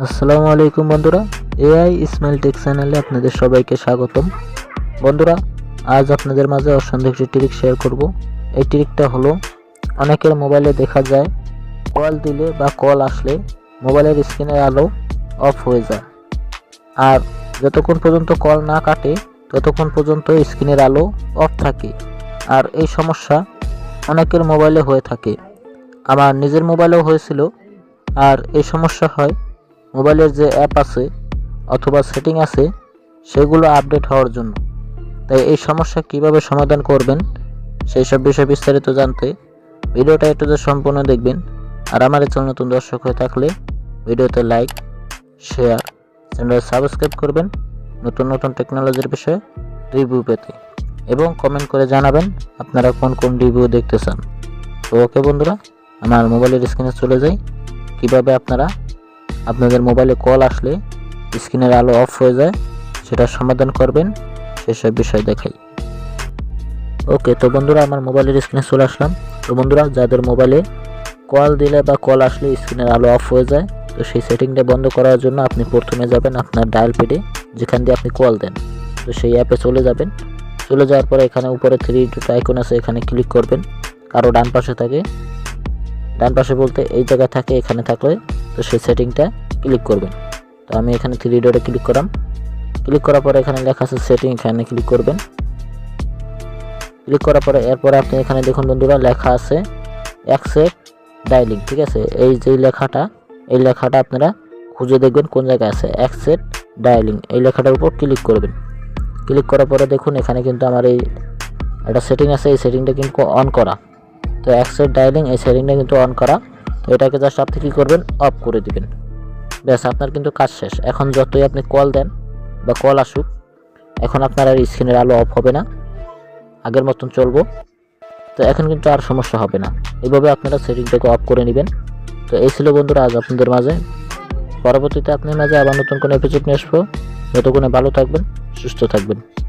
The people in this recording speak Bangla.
আসসালামু আলাইকুম বন্ধুরা, এআই ইসমাইল টেক চ্যানেলে আপনাদের সবাইকে স্বাগতম। বন্ধুরা, আজ আপনাদের মাঝে অসন্দেহ একটি ট্রিক শেয়ার করব। এই ট্রিকটা হলো, অনেকের মোবাইলে দেখা যায়, কল দিলে বা কল আসলে মোবাইলের স্ক্রিনের আলো অফ হয়ে যায়। আর যতক্ষণ পর্যন্ত কল না কাটে, ততক্ষণ পর্যন্ত স্ক্রিনের আলো অফ থাকে। আর এই সমস্যা অনেকের মোবাইলে হয়ে থাকে। আমার নিজের মোবাইলেও হয়েছিল, আর এই সমস্যা হয় মোবাইলের যে অ্যাপ আছে অথবা সেটিং আছে, সেগুলো আপডেট হওয়ার জন্য। তাই এই সমস্যা কীভাবে সমাধান করবেন, সেই সব বিষয়ে বিস্তারিত জানতে ভিডিওটা একটু যে সম্পূর্ণ দেখবেন আর আমার চ্যানেল নতুন দর্শক হয়ে থাকলে ভিডিওতে লাইক, শেয়ার চ্যানেল সাবস্ক্রাইব করবেন নতুন নতুন টেকনোলজির বিষয়ে রিভিউ পেতে এবং কমেন্ট করে জানাবেন আপনারা কোন কোন রিভিউ দেখতে চান। ওকে বন্ধুরা, আমার মোবাইলের স্ক্রিনে চলে যাই। কীভাবে আপনারা আপনাদের মোবাইলে কল আসলে স্ক্রিনের আলো অফ হয়ে যায় সেটা সমাধান করবেন সেসব বিষয় দেখাই। ওকে, তো বন্ধুরা, আমার মোবাইলের স্ক্রিনে চলে আসলাম। তো বন্ধুরা, যাদের মোবাইলে কল দিলে বা কল আসলে স্ক্রিনের আলো অফ হয়ে যায়, তো সেই সেটিংটা বন্ধ করার জন্য আপনি প্রথমে যাবেন আপনার ডায়াল পেডে যেখান দিয়ে আপনি কল দেন। তো সেই অ্যাপে চলে যাবেন। চলে যাওয়ার পরে এখানে উপরে থ্রি আইকন আছে, এখানে ক্লিক করবেন। কারও ডান পাশে থাকে। ডান পাশে বলতে এই জায়গায় থাকে, এখানে থাকলে তো সেই সেটিংটা ক্লিক করবেন। তো আমি এখানে থ্রি ডটে ক্লিক করাম। ক্লিক করার পরে এখানে লেখা আছে সেটিং এখানে ক্লিক করবেন। ক্লিক করার পরে এরপরে আপনি এখানে দেখুন বন্ধুরা, লেখা আছে অ্যাকসেপ্ট ডাইলিং ঠিক আছে? এই যে লেখাটা, এই লেখাটা আপনারা খুঁজে দেখবেন কোন জায়গায় আছে অ্যাকসেপ্ট ডায়ালিং এই লেখাটার উপর ক্লিক করবেন। ক্লিক করার পরে দেখুন এখানে কিন্তু আমার এই একটা সেটিং আছে, এই সেটিংটা কিন্তু অন করা। তো অ্যাকসেপ্ট ডায়ালিং এই সেটিংটা কিন্তু অন করা। তো এটাকে জাস্ট আপনি কী করবেন? অফ করে দিবেন। ব্যাস, আপনার কিন্তু কাজ শেষ। এখন যতই আপনি কল দেন বা কল আসুক, এখন আপনার আর স্ক্রিনের আলো অফ হবে না। আগের মতন চলবো। তো এখন কিন্তু আর সমস্যা হবে না। এইভাবে আপনারা সেটিংটাকে অফ করে নেবেন। তো এই ছিল বন্ধুরা আজ আপনাদের মাঝে। পরবর্তীতে আপনার মাঝে আবার নতুন কোনো এপিসোড নিয়ে আসব। যতক্ষণে ভালো থাকবেন, সুস্থ থাকবেন।